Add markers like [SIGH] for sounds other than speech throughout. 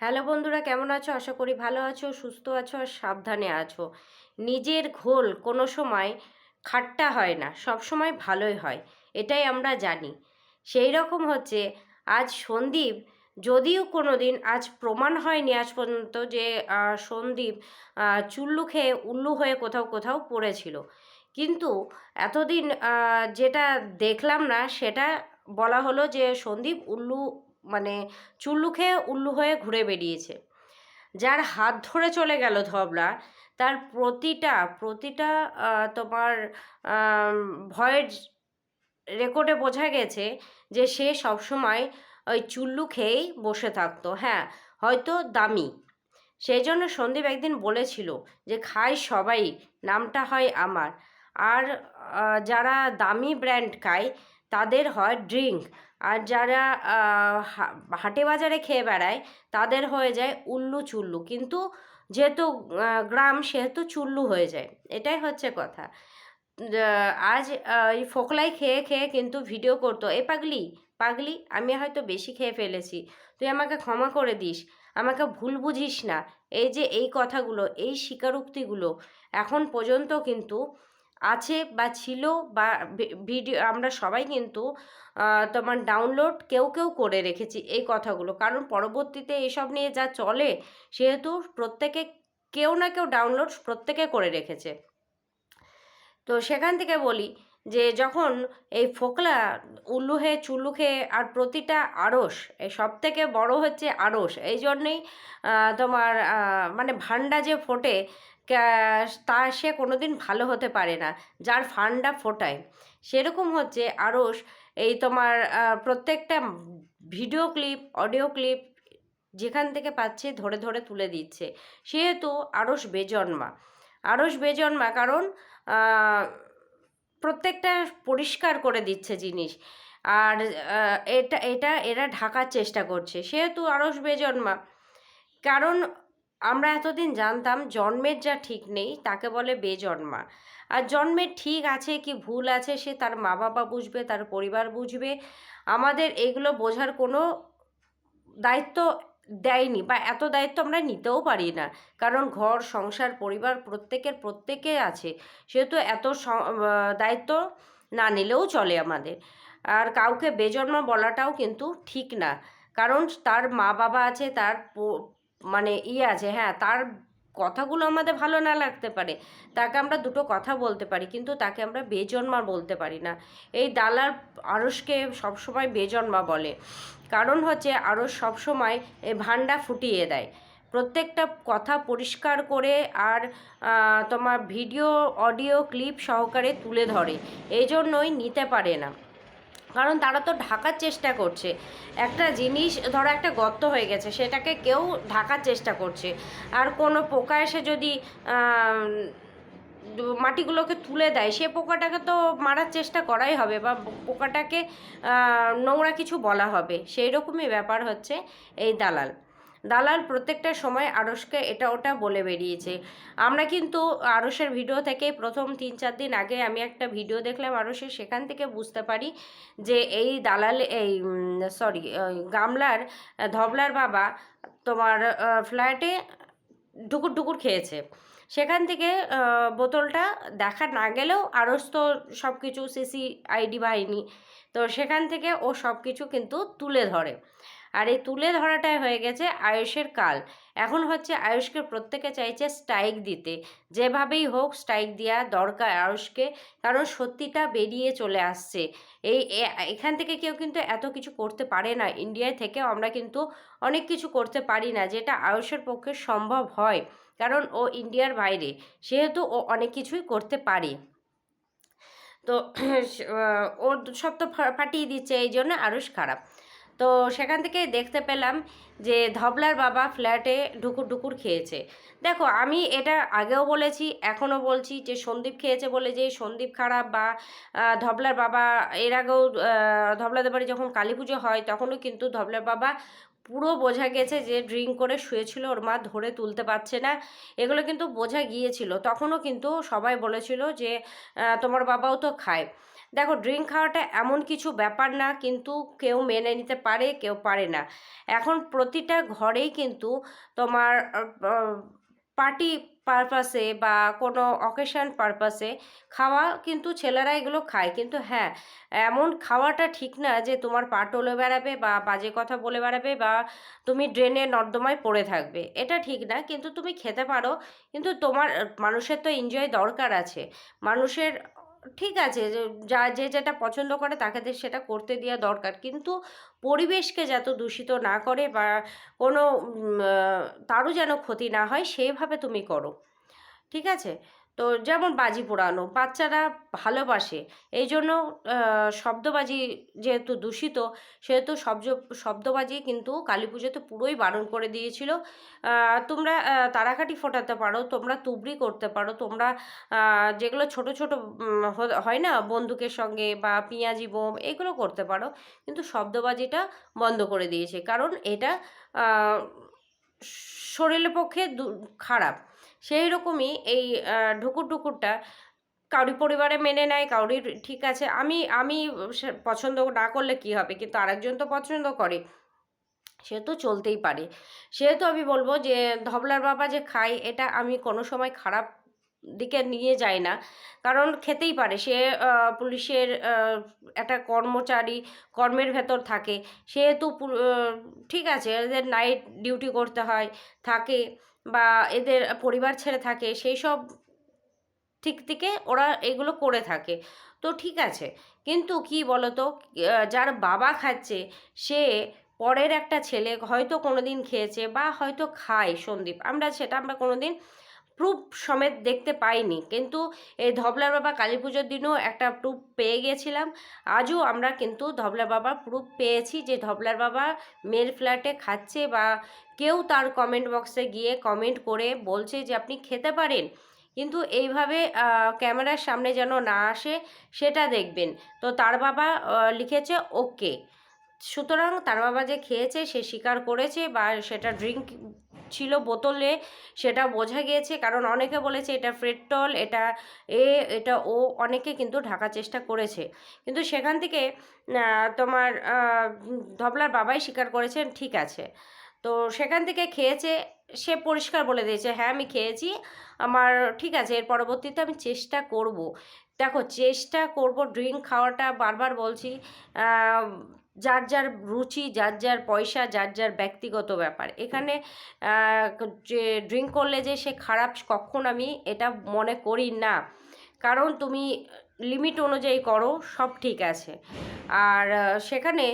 Hello বন্ধুরা, কেমন আছো? আশা করি ভালো আছো, সুস্থ আছো আর সাবধানে আছো। নিজের ঘোল কোনো সময় খাট্টা হয় না, সব সময় ভালোই হয়, এটাই আমরা জানি। সেই রকম হচ্ছে, আজ সন্দীপ, যদিও কোনো দিন আজ প্রমাণ হয়নি আজ পর্যন্ত যে সন্দীপ চুল্লু খেয়ে উল্লু হয়ে কোথাও কোথাও পড়েছিল। কিন্তু এতদিন যেটা দেখলাম না, সেটা বলা হলো যে, সন্দীপ উল্লু মানে চুল্লু খেয়ে উল্লু হয়ে ঘুরে বেরিয়েছে যার হাত ধরে চলে গেল ধবলা, তার প্রতিটা প্রতিটা তোমার ভয়ের রেকর্ডে বোঝা গেছে যে সে সবসময় ওই চুল্লু খেয়েই বসে থাকতো। হ্যাঁ হয়তো দামি। সেই জন্য সন্দীপ একদিন বলেছিল যে, খাই সবাই, নামটা হয় আমার। আর যারা দামি ব্র্যান্ড খায় তাদের হয় ড্রিঙ্ক। আর যারা হাটে বাজারে খেয়ে বেড়ায়, তাদের হয়ে যায় উল্লু চুল্লু। কিন্তু যেহেতু গ্রাম, সেহেতু চুল্লু হয়ে যায়। এটাই হচ্ছে কথা। আজ এই ফোকলাই খেয়ে খেয়ে কিন্তু ভিডিও করতো। এ পাগলি পাগলি, আমি হয়তো বেশি খেয়ে ফেলেছি। তুই আমাকে ক্ষমা করে দিস। আমাকে ভুল বুঝিস না। এই যে এই কথাগুলো, এই স্বীকারোক্তিগুলো, এখন পর্যন্ত কিন্তু আছে বা ছিল বা ভিডিও, আমরা সবাই কিন্তু তোমার ডাউনলোড কেউ কেউ করে রেখেছি এই কথাগুলো। কারণ পরবর্তীতে এসব নিয়ে যা চলে, সেহেতু প্রত্যেকে কেউ না কেউ ডাউনলোড প্রত্যেকে করে রেখেছে। তো সেখান থেকে বলি যে, যখন এই ফোকলা, উল্লু হয়ে খেয়ে আর প্রতিটা আড়স এই সব থেকে বড় হচ্ছে আড়স এই জন্যেই তোমার মানে ভান্ডা যে ফোটে তা সে কোনো দিন ভালো হতে পারে না। যার ফান্ডা ফোটায়। সেরকম হচ্ছে আড়স এই তোমার প্রত্যেকটা ভিডিও ক্লিপ, অডিও ক্লিপ যেখান থেকে পাচ্ছে ধরে ধরে তুলে দিচ্ছে। সেহেতু আড়স বেজন্মা। আড়স বেজন্মা কারণ প্রত্যেকটা পরিষ্কার করে দিচ্ছে জিনিস। আর এটা এটা এরা ঢাকার চেষ্টা করছে। সেহেতু আড়স বেজন্মা। কারণ আমরা এতদিন জানতাম জন্মের যা ঠিক নেই, তাকে বলে বেজন্মা। আর জন্মের ঠিক আছে কি ভুল আছে সে তার মা বাবা বুঝবে, তার পরিবার বুঝবে। আমাদের এগুলো বোঝার কোনো দায়িত্ব দেয়নি বা এত দায়িত্ব আমরা নিতেও পারি না। কারণ ঘর, সংসার, পরিবার প্রত্যেকের প্রত্যেকে আছে। সেহেতু এত দায়িত্ব না নিলেও চলে আমাদের। আর কাউকে বেজন্মা বলাটাও কিন্তু ঠিক না। কারণ তার মা বাবা আছে, তার মানে ইয়ে আছে হ্যাঁ তার কথাগুলো আমাদের ভালো না লাগতে পারে। তাকে আমরা দুটো কথা বলতে পারি, কিন্তু তাকে আমরা বেজন্মা বলতে পারি না। এই দালাল আড়সকে সবসময় বেজন্মা বলে। কারণ হচ্ছে আড়স সবসময় এই ভান্ডা ফুটিয়ে দেয়। প্রত্যেকটা কথা পরিষ্কার করে আর তোমার ভিডিও, অডিও, ক্লিপ সহকারে তুলে ধরে। এই জন্যই নিতে পারে না। কারণ তারা তো ঢাকার চেষ্টা করছে। একটা জিনিস, ধরো একটা গর্ত হয়ে গেছে, সেটাকে কেউ ঢাকার চেষ্টা করছে। আর কোনো পোকা এসে যদি মাটিগুলোকে তুলে দেয়, সে পোকাটাকে তো মারার চেষ্টা করাই হবে বা পোকাটাকে নোংরা কিছু বলা হবে। সেই রকমই ব্যাপার হচ্ছে এই দালাল। দালাল প্রত্যেকটা সময় আড়সকে এটা ওটা বলে বেরিয়েছে। আমরা কিন্তু আড়সের ভিডিও থেকে প্রথম তিন চার দিন আগে আমি একটা ভিডিও দেখলাম আড়সের সেখান থেকে বুঝতে পারি যে এই দালাল, এই সরি গামলার, ধবলার বাবা তোমার ফ্ল্যাটে ঢুকুর ঢুকুর খেয়েছে। সেখান থেকে বোতলটা দেখা না গেলেও আরস তো সব কিছু সিসি আইডি বাহিনী, তো সেখান থেকে ও সব কিছু কিন্তু তুলে ধরে। আর এই তুলে ধরাটাই হয়ে গেছে আয়ুষের কাল। এখন হচ্ছে আয়ুষকে প্রত্যেকে চাইছে স্ট্রাইক দিতে। যেভাবেই হোক স্ট্রাইক দেওয়া দরকার আয়ুষকে, কারণ সত্যিটা বেরিয়ে চলে আসছে। এই এখান থেকে কেউ কিন্তু এত কিছু করতে পারে না। ইন্ডিয়ায় থেকেও আমরা কিন্তু অনেক কিছু করতে পারি না, যেটা আয়ুষের পক্ষে সম্ভব হয়। কারণ ও ইন্ডিয়ার বাইরে, সেহেতু ও অনেক কিছুই করতে পারে। তো [CLEARS THROAT] ওর সব তো ফাটিয়ে দিচ্ছে এই জন্য আরুষ খারাপ। তো সেখান থেকে দেখতে পেলাম যে ধবলার বাবা ফ্ল্যাটে ঢুকুর ঢুকুর খেয়েছে। দেখো, আমি এটা আগেও বলেছি, এখনও বলছি যে সন্দীপ খেয়েছে বলে যে সন্দীপ খারাপ বা ধবলার বাবা এর আগেও ধবলাদের বাড়ি যখন কালী পুজো হয় তখনও কিন্তু ধবলার বাবা পুরো বোঝা গেছে যে ড্রিঙ্ক করে শুয়েছিল, ওর মা ধরে তুলতে পারছে না। এগুলো কিন্তু বোঝা গিয়েছিল। তখনও কিন্তু সবাই বলেছিল যে তোমার বাবাও তো খায়। দেখো ড্রিঙ্ক খাওয়াটা এমন কিছু ব্যাপার না, কিন্তু কেউ মেনে নিতে পারে, কেউ পারে না। এখন প্রতিটা ঘরেই কিন্তু তোমার পার্টি পারপাসে বা কোনো অকেশন পারপাসে খাওয়া কিন্তু ছেলেরা এগুলো খায়। কিন্তু হ্যাঁ এমন খাওয়াটা ঠিক না যে তোমার পা টলে বেড়াবে বা বাজে কথা বলে বেড়াবে বা তুমি ড্রেনে নর্দমায় পড়ে থাকবে। এটা ঠিক না, কিন্তু তুমি খেতে পারো। কিন্তু তোমার, মানুষের তো এনজয় দরকার আছে। মানুষের ঠিক আছে যা, যে যেটা পছন্দ করে তাকে সেটা করতে দেওয়া দরকার। কিন্তু পরিবেশকে যত দূষিত না করে বা কোনো তারও যেন ক্ষতি না হয়, সেভাবে তুমি করো। ঠিক আছে? তো যেমন বাজি পোড়ানো, বাচ্চারা ভালোবাসে এই জন্য শব্দবাজি যেহেতু দূষিত, সেহেতু শব্দ শব্দবাজি কিন্তু কালী পুজোতে পুরোই বারণ করে দিয়েছিল। তোমরা তারাকাঠি ফোটাতে পারো, তোমরা তুবড়ি করতে পারো, তোমরা যেগুলো ছোট ছোট হয় না, বন্দুকের সঙ্গে বা পিঁয়াজি বোম, এগুলো করতে পারো, কিন্তু শব্দবাজিটা বন্ধ করে দিয়েছে। কারণ এটা শরীরের পক্ষে খারাপ। সেই রকমই এই ঢুকুর ঢুকুরটা কারুর পরিবারে মেনে নেয় কারুর ঠিক আছে। আমি আমি পছন্দ না করলে কি হবে? কিন্তু আরেকজন তো পছন্দ করে। সে তো চলতেই পারে। সেহেতু আমি বলব যে ধবলার বাবা যে খায়, এটা আমি কোনো সময় খারাপ দিকে নিয়ে যায় না। কারণ খেতেই পারে। সে পুলিশের একটা কর্মচারী কর্মের ভেতর থাকে। সেহেতু ঠিক আছে, এদের নাইট ডিউটি করতে হয়, থাকে বা এদের পরিবার ছেড়ে থাকে, সেই সব ঠিক থেকে ওরা এগুলো করে থাকে। তো ঠিক আছে, কিন্তু কি বলতো যার বাবা খাচ্ছে, সে পরের একটা ছেলে হয়তো কোনো দিন খেয়েছে বা হয়তো খায় সন্দীপ। আমরা সেটা আমরা কোনো দিন প্রুফ সমেত দেখতে পাইনি। কিন্তু এই ধবলার বাবা কালী পুজোর দিনও একটা প্রুফ পেয়ে গেছিলাম। আজও আমরা কিন্তু ধবলার বাবার প্রুফ পেয়েছি যে ধবলার বাবা মেল ফ্ল্যাটে খাচ্ছে বা কেউ তার কমেন্ট বক্সে গিয়ে কমেন্ট করে বলছে যে আপনি খেতে পারেন। কিন্তু এইভাবে ক্যামেরার সামনে যেন না আসে সেটা দেখবেন। তো তার বাবা লিখেছে ওকে সুতরাং তার বাবা যে খেয়েছে সে স্বীকার করেছে বা সেটা ড্রিঙ্ক ছিল বোতলে, সেটা বোঝা গিয়েছে। কারণ অনেকে বলেছে এটা ফ্রেটল, এটা এ, এটা ও, অনেকে কিন্তু ঢাকার চেষ্টা করেছে। কিন্তু সেখান থেকে তোমার ধবলার বাবাই স্বীকার করেছেন, ঠিক আছে। তো সেখান থেকে খেয়েছে, সে পরিষ্কার বলে দিয়েছে হ্যাঁ আমি খেয়েছি, আমার ঠিক আছে, এর পরবর্তীতে আমি চেষ্টা করব। দেখো, চেষ্টা করব, ড্রিঙ্ক খাওয়াটা বারবার বলছি যার যার রুচি যার যার পয়সা যার যার ব্যক্তিগত ব্যাপার। এখানে যে ড্রিঙ্ক করলে যে সে খারাপ কখন আমি এটা মনে করি না। কারণ তুমি লিমিট অনুযায়ী করো সব ঠিক আছে। আর সেখানে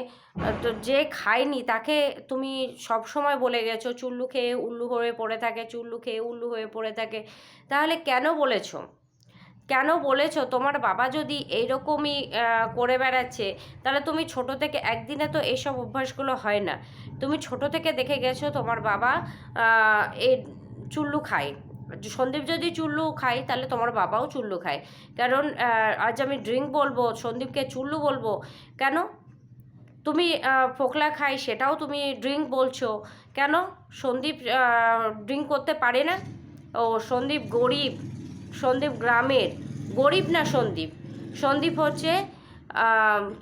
তো যে খায়নি তাকে তুমি সব সময় বলে গেছো চুল্লু খেয়ে উল্লু হয়ে পড়ে থাকে চুল্লু খেয়ে উল্লু হয়ে পড়ে থাকে। তাহলে কেন বলেছ? কেন বলেছ? তোমার বাবা যদি এইরকমই করে বেড়াচ্ছে, তাহলে তুমি ছোট থেকে একদিনে তো এইসব অভ্যাসগুলো হয় না। তুমি ছোট থেকে দেখে গেছো তোমার বাবা এই চুল্লু খায়। সন্দীপ যদি চুল্লু খায়, তাহলে তোমার বাবাও চুল্লু খায়। কারণ আজ আমি ড্রিঙ্ক বলব, সন্দীপকে চুল্লু বলব। কেন? তুমি ফোকলা খাই সেটাও তুমি ড্রিঙ্ক বলছো। কেন? সন্দীপ ড্রিঙ্ক করতে পারে না? ও সন্দীপ গরিব। সন্দীপ গ্রামের, গরিব না সন্দীপ? সন্দীপ হচ্ছে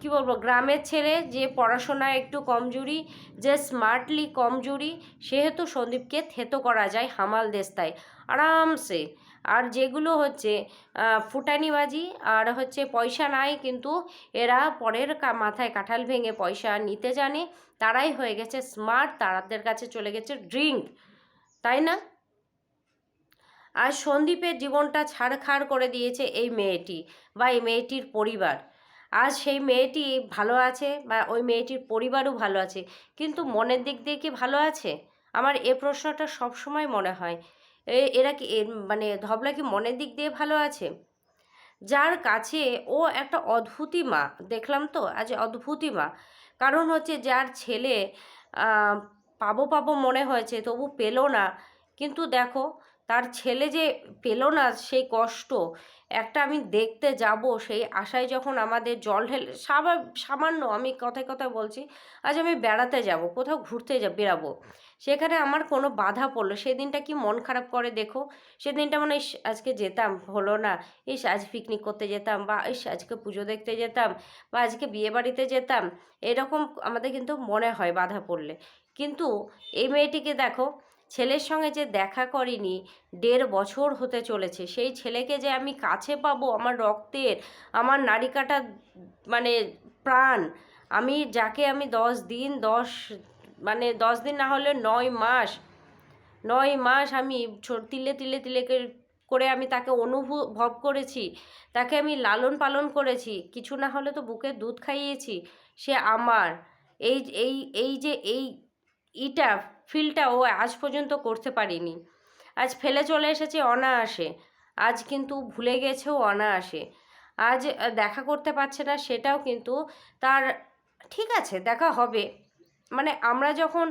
কি বলব, গ্রামের ছেলে, যে পড়াশোনায় একটু কমজোরি, যে স্মার্টলি কমজোরি, সেহেতু সন্দীপকে থেতো করা যায় হামাল দেস্তায়, আরামসে। আর যেগুলো হচ্ছে ফুটানিবাজি, আর হচ্ছে পয়সা নাই, কিন্তু এরা পরের মাথায় কাঁঠাল ভেঙে পয়সা নিতে জানে, তারাই হয়ে গেছে স্মার্ট তারাদের কাছে চলে গেছে ড্রিঙ্ক তাই না? আর সন্দীপের জীবনটা ছাড়খাড় করে দিয়েছে এই মেয়েটি বা এই মেয়েটির পরিবার। আজ সেই মেয়েটি ভালো আছে বা ওই মেয়েটির পরিবারও ভালো আছে, কিন্তু মনের দিক দিয়ে কি ভালো আছে? আমার এ প্রশ্নটা সবসময় মনে হয়। এরা কি মানে ধবলা কি মনের দিক দিয়ে ভালো আছে? যার কাছে ও একটা অদ্ভুতি মা, দেখলাম তো, আজ অদ্ভুতি মা। কারণ হচ্ছে যার ছেলে পাবো পাবো মনে হয়েছে, তবু পেল না। কিন্তু দেখো তার ছেলে যে পেল না সেই কষ্ট, একটা আমি দেখতে যাব সেই আশায় যখন আমাদের জল ঢেলে সামান্য আমি কথায় কথায় বলছি, আজ আমি বেড়াতে যাব, কোথাও ঘুরতে যা বেরাবো সেখানে আমার কোনো বাধা পড়ল, সেদিনটা কি মন খারাপ করে দেখো? সেদিনটা মানে আজকে যেতাম, হলো না, ইস, আজ পিকনিক করতে যেতাম, বা ইস, আজকে পুজো দেখতে যেতাম, বা আজকে বিয়ে বাড়িতে যেতাম, এরকম আমাদের কিন্তু মনে হয় বাধা পড়লে। কিন্তু এই মেয়েটিকে দেখো ছেলের সঙ্গে যে দেখা করিনি, দেড় বছর হতে চলেছে, সেই ছেলেকে যে আমি কাছে পাবো আমার রক্তের, আমার নারিকাটা মানে প্রাণ, আমি যাকে আমি দশ দিন, দশ মানে দশ দিন না হলে নয় মাস নয় মাস আমি তিলে তিলে তিলে করে আমি তাকে অনুভব করেছি, তাকে আমি লালন পালন করেছি, কিছু না হলে তো বুকে দুধ খাইয়েছি, সে আমার, এই এই এই যে, এই ইটা ফিলটা ও আজ পর্যন্ত করতে পারিনি। আজ ফেলে চলে এসেছে অনায়াসে। আজ কিন্তু ভুলে গেছেও অনায়াসে। আজ দেখা করতে পারছে না সেটাও কিন্তু তার, ঠিক আছে, দেখা হবে। মানে আমরা যখন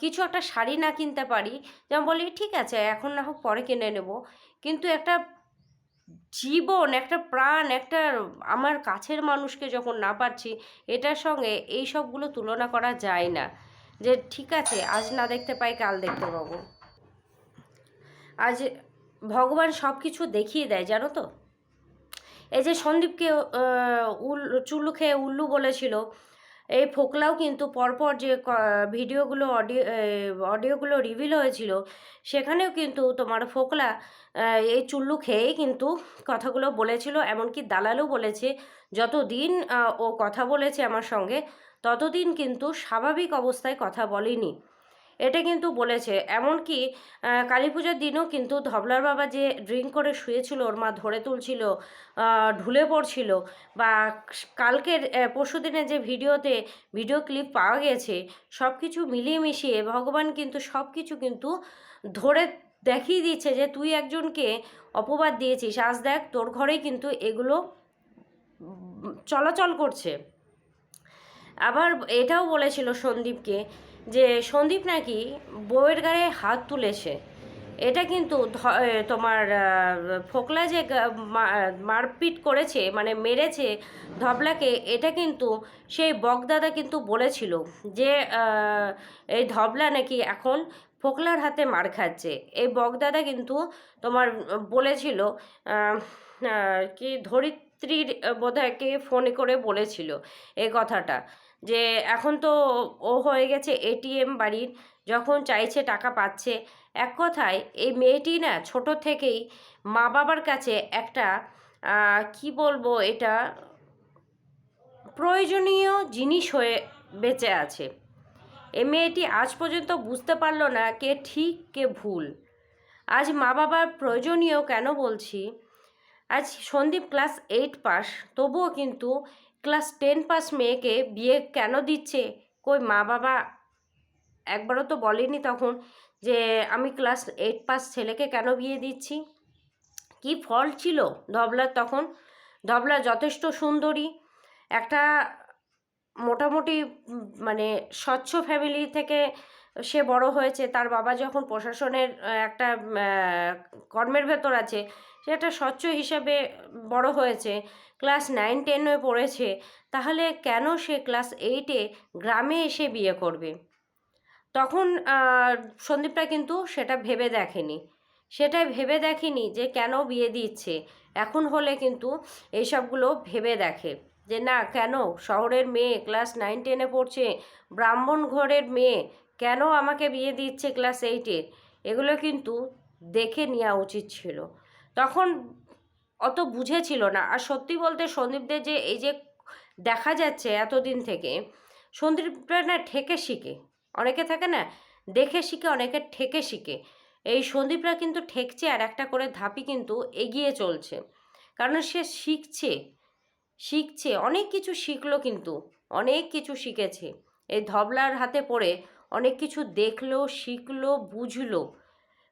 কিছু একটা শাড়ি না কিনতে পারি, যেমন বলি, ঠিক আছে, এখন না হোক পরে কিনে নেব। কিন্তু একটা জীবন, একটা প্রাণ, একটা আমার কাছের মানুষকে যখন না পাচ্ছি এটার সঙ্গে এই সবগুলো তুলনা করা যায় না। যে ঠিক আছে, আজ না দেখতে পাই, কাল দেখতে পাবো। আজ ভগবান সব কিছু দেখিয়ে দেয়, জানো তো? এই যে সন্দীপকে উল, চুল্লু খেয়ে উল্লু বলেছিল, এই ফোকলাও কিন্তু পরপর যে ভিডিওগুলো অডিও অডিওগুলো রিভিল হয়েছিল, সেখানেও কিন্তু তোমার ফোকলা এই চুল্লু খেয়েই কিন্তু কথাগুলো বলেছিল, এমনকি দালালও বলেছে, যতদিন ও কথা বলেছে আমার সঙ্গে ততদিন কিন্তু স্বাভাবিক অবস্থায় কথা বলেনি। এটা কিন্তু বলেছে। এমনকি কালী পূজার দিনও কিন্তু ধবলার বাবা যে ড্রিঙ্ক করে শুয়েছিল, ওর মা ধরে তুলছিল ঢুলে পড়ছিল বা কালকের পরশু যে ভিডিওতে ভিডিও ক্লিপ পাওয়া গেছে সব কিছু মিলিয়ে মিশিয়ে ভগবান কিন্তু সব কিছু কিন্তু ধরে দেখিয়ে দিচ্ছে যে তুই একজনকে অপবাদ দিয়েছিস। আজ দেখ, তোর ঘরেই কিন্তু এগুলো চলাচল করছে। আবার এটাও বলেছিল সন্দীপকে যে সন্দীপ নাকি বউয়ের গায়ে হাত তুলেছে। এটা কিন্তু তোমার ফোকলা যে মারপিট করেছে মানে মেরেছে ধবলাকে, এটা কিন্তু সেই বকদাদা কিন্তু বলেছিল যে এই ধবলা নাকি এখন ফোকলার হাতে মার খাচ্ছে। এই বকদাদা কিন্তু তোমার বলেছিল কি ধরিত্রীর বোধহয় কে ফোনে করে বলেছিল এই কথাটা। যে এখন তো ও হয়ে গেছে এটিএম বাড়ির, যখন চাইছে টাকা পাচ্ছে। এক কথায়, এই মেয়েটি না ছোট থেকেই মা বাবার কাছে একটা কি বলব এটা, প্রয়োজনীয় জিনিস হয়ে বেঁচে আছে। এ মেয়েটি আজ পর্যন্ত বুঝতে পারল না কে ঠিক, কে ভুল। আজ মা বাবার প্রয়োজনীয় কেন বলছি? আজ সন্দীপ ক্লাস এইট পাস, তবুও কিন্তু ক্লাস টেন পাস মেয়েকে বিয়ে কেন দিচ্ছে? কই মা বাবা একবারও তো বলেনি তখন যে আমি ক্লাস এইট পাস ছেলেকে কেন বিয়ে দিচ্ছি? কি ফল ছিল ধবলার তখন? ধবলা যথেষ্ট সুন্দরী, একটা মোটামুটি মানে স্বচ্ছ ফ্যামিলি থেকে সে বড় হয়েছে, তার বাবা যখন প্রশাসনের একটা কর্মের ভেতর আছে, সে একটা স্বচ্ছ হিসাবে বড় হয়েছে, ক্লাস নাইন, টেনে পড়েছে, তাহলে কেন সে ক্লাস এইটে গ্রামে এসে বিয়ে করবে? তখন সন্দীপটা কিন্তু সেটা ভেবে দেখেনি। সেটা ভেবে দেখেনি যে কেন বিয়ে দিচ্ছে। এখন হলে কিন্তু এইসবগুলো ভেবে দেখে যে না, কেন? শহরের মেয়ে ক্লাস নাইন, টেনে পড়ছে, ব্রাহ্মণ ঘরের মেয়ে কেন আমাকে বিয়ে দিচ্ছে ক্লাস এইটে এগুলো কিন্তু দেখে নেওয়া উচিত ছিল। তখন অত বুঝেছিল না। আর সত্যি বলতে সন্দীপদের যে এই যে দেখা যাচ্ছে এতদিন থেকে, সন্দীপটা না ঠেকে শিখে। অনেকে থাকে না, দেখে শিখে, অনেকে ঠেকে শিখে। এই সন্দীপরা কিন্তু ঠেকছে আর একটা করে ধাপি কিন্তু এগিয়ে চলছে। কারণ সে শিখছে শিখছে, অনেক কিছু শিখলো কিন্তু, অনেক কিছু শিখেছে। এই ধবলার হাতে পড়ে অনেক কিছু দেখল, শিখলো, বুঝলো।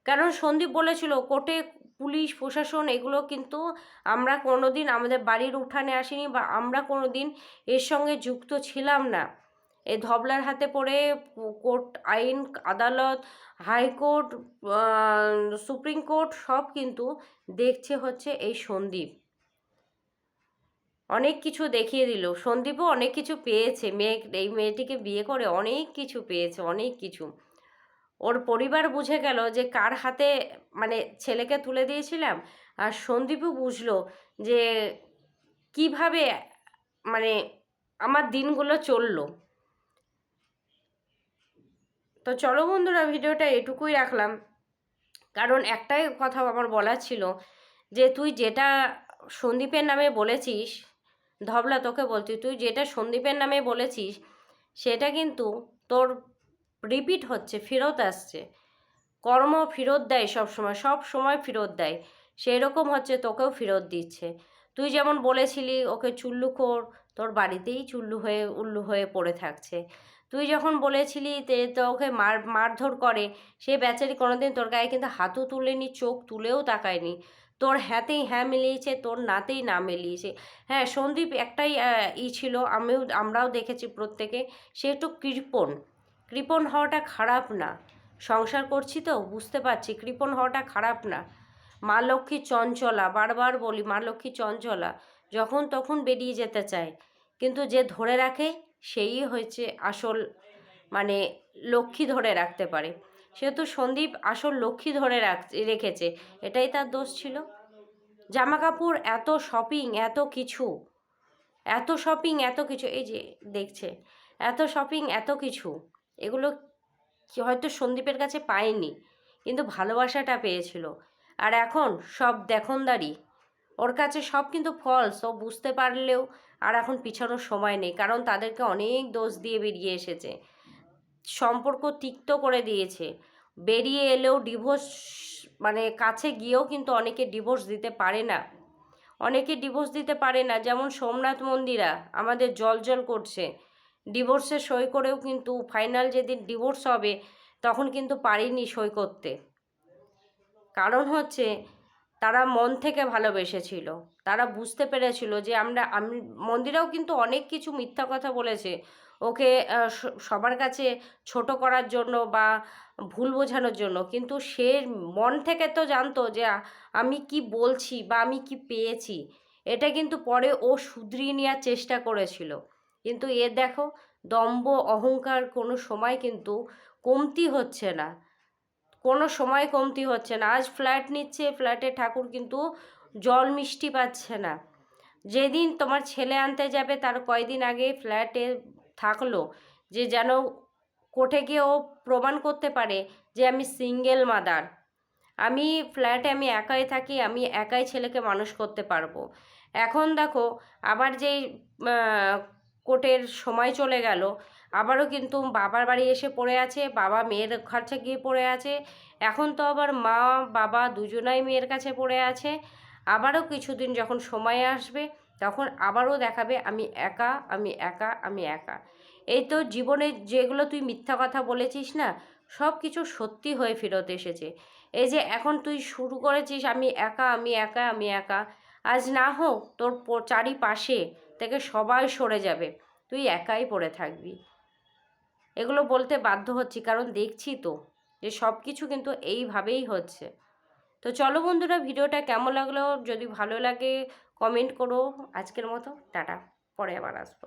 কারণ সন্দীপ বলেছিল, কোর্টে পুলিশ, প্রশাসন এগুলো কিন্তু আমরা কোনো দিন আমাদের বাড়ির উঠানে আসিনি বা আমরা কোনো দিন এর সঙ্গে যুক্ত ছিলাম না। এ ধবলার হাতে পড়ে কোর্ট আইন, আদালত, হাইকোর্ট সুপ্রিম কোর্ট সব কিন্তু দেখছে হচ্ছে এই সন্দীপ। অনেক কিছু দেখিয়ে দিল। সন্দীপও অনেক কিছু পেয়েছে। মেয়ে, এই মেয়েটিকে বিয়ে করে অনেক কিছু পেয়েছে, অনেক কিছু। ওর পরিবার বুঝে গেল যে কার হাতে মানে ছেলেকে তুলে দিয়েছিলাম আর সন্দীপও বুঝলো যে কীভাবে মানে আমার দিনগুলো চলল। তো চলো বন্ধুরা, ভিডিওটা এটুকুই রাখলাম। কারণ একটাই কথা আমার বলার ছিল যে তুই যেটা সন্দীপের নামে বলেছিস ধবলা তোকে বলছি, তুই যেটা সন্দীপের নামে বলেছিস, সেটা কিন্তু তোর রিপিট হচ্ছে, ফেরত আসছে। কর্ম ফেরত দেয় সব সময় সব সময় ফেরত দেয়। সেই রকম হচ্ছে, তোকেও ফেরত দিচ্ছে। তুই যেমন বলেছিলি, ওকে চুল্লু কর তোর বাড়িতেই চুল্লু হয়ে, উল্লু হয়ে পড়ে থাকছে। তুই যখন বলেছিলি যে তোকে মার, মারধর করে, সে বেচারি কোনোদিন তোর গায়ে কিন্তু হাতও তুলেনি, চোখ তুলেও তাকায়নি। তোর হ্যাঁতেই হ্যাঁ মিলিয়েছে, তোর নাতেই না মিলিয়েছে। হ্যাঁ সন্দীপ একটাই ই ছিল, আমিও, আমরাও দেখেছি প্রত্যেকে, সে একটু কৃপণ। কৃপণ হওয়াটা খারাপ না। সংসার করছি তো, বুঝতে পারছি, কৃপণ হওয়াটা খারাপ না। মা লক্ষ্মী চঞ্চলা, বারবার বলি মা লক্ষ্মী চঞ্চলা, যখন তখন বেরিয়ে যেতে চায়। কিন্তু যে ধরে রাখে সেই হয়েছে আসল মানে লক্ষ্মী ধরে রাখতে পারে। সেহেতু সন্দীপ আসল লক্ষ্মী ধরে রাখ, রেখেছে, এটাই তার দোষ ছিল। জামা কাপড় এত শপিং এত কিছু, এত শপিং এত কিছু, এই যে দেখছে, এত শপিং এত কিছু, এগুলো হয়তো সন্দীপের কাছে পায়নি, কিন্তু ভালোবাসাটা পেয়েছিল। আর এখন সব দেখনদারি, ওর কাছে সব কিন্তু ফলস ও বুঝতে পারলেও আর এখন পিছানোর সময় নেই, কারণ তাদেরকে অনেক দোষ দিয়ে বেরিয়ে এসেছে। সম্পর্ক তিক্ত করে দিয়েছে। বেরিয়ে এলেও ডিভোর্স মানে কাছে গিয়েও কিন্তু অনেকে ডিভোর্স দিতে পারে না। অনেকে ডিভোর্স দিতে পারে না, যেমন সোমনাথ মন্দিরা আমাদের জল জল করছে। ডিভোর্সে সই করেও কিন্তু ফাইনাল যেদিন ডিভোর্স হবে, তখন কিন্তু পারিনি সই করতে। কারণ হচ্ছে তারা মন থেকে ভালোবেসেছিল। তারা বুঝতে পেরেছিল যে আমরা, আমি, মন্দিরাও কিন্তু অনেক কিছু মিথ্যা কথা বলেছে। ওকে সবার কাছে ছোট করার জন্য বা ভুল বোঝানোর জন্য। কিন্তু সে মন থেকে তো জানতো যে আমি কি বলছি বা আমি কি পেয়েছি। এটা কিন্তু পরে ও শুধরিয়ে নেওয়ার চেষ্টা করেছিল। কিন্তু এ দেখো, দম্ভ, অহংকার কোনো সময় কিন্তু কমতি হচ্ছে না। কোনো সময় কমতি হচ্ছে না। আজ ফ্ল্যাট নিচ্ছে ফ্ল্যাটে ঠাকুর কিন্তু জল মিষ্টি পাচ্ছে না। যেদিন তোমার ছেলে আনতে যাবে, তার কয়দিন আগে ফ্ল্যাটে থাকল যে যেন কোর্টে গিয়ে ও প্রমাণ করতে পারে যে আমি সিঙ্গেল মাদার আমি ফ্ল্যাটে আমি একাই থাকি, আমি একাই ছেলেকে মানুষ করতে পারব। এখন দেখো, আবার যেই কোর্টের সময় চলে গেল আবারও কিন্তু বাবার বাড়ি এসে পড়ে আছে, বাবা মেয়ের কাছে গিয়ে পড়ে আছে। এখন তো আবার মা, বাবা দুজনাই মেয়ের কাছে পড়ে আছে। আবারও কিছুদিন যখন সময় আসবে, তখন আবারও দেখাবে, আমি একা আমি একা আমি একা। এই তো জীবনে যেগুলো তুই মিথ্যা কথা বলেছিস না, সব কিছু সত্যি হয়ে ফেরত এসেছে। এই যে এখন তুই শুরু করেছিস, আমি একা আমি একা আমি একা। আজ না হোক, তোর চারিপাশে থেকে সবাই সরে যাবে। তুই একাই পড়ে থাকবি। এগুলো বলতে বাধ্য হচ্ছি, কারণ দেখছি তো যে সব কিছু কিন্তু এইভাবেই হচ্ছে। তো চলো বন্ধুরা, ভিডিওটা কেমন লাগল? যদি ভালো লাগে কমেন্ট করো। আজকের মতো, টাটা। পরে আবার আসব।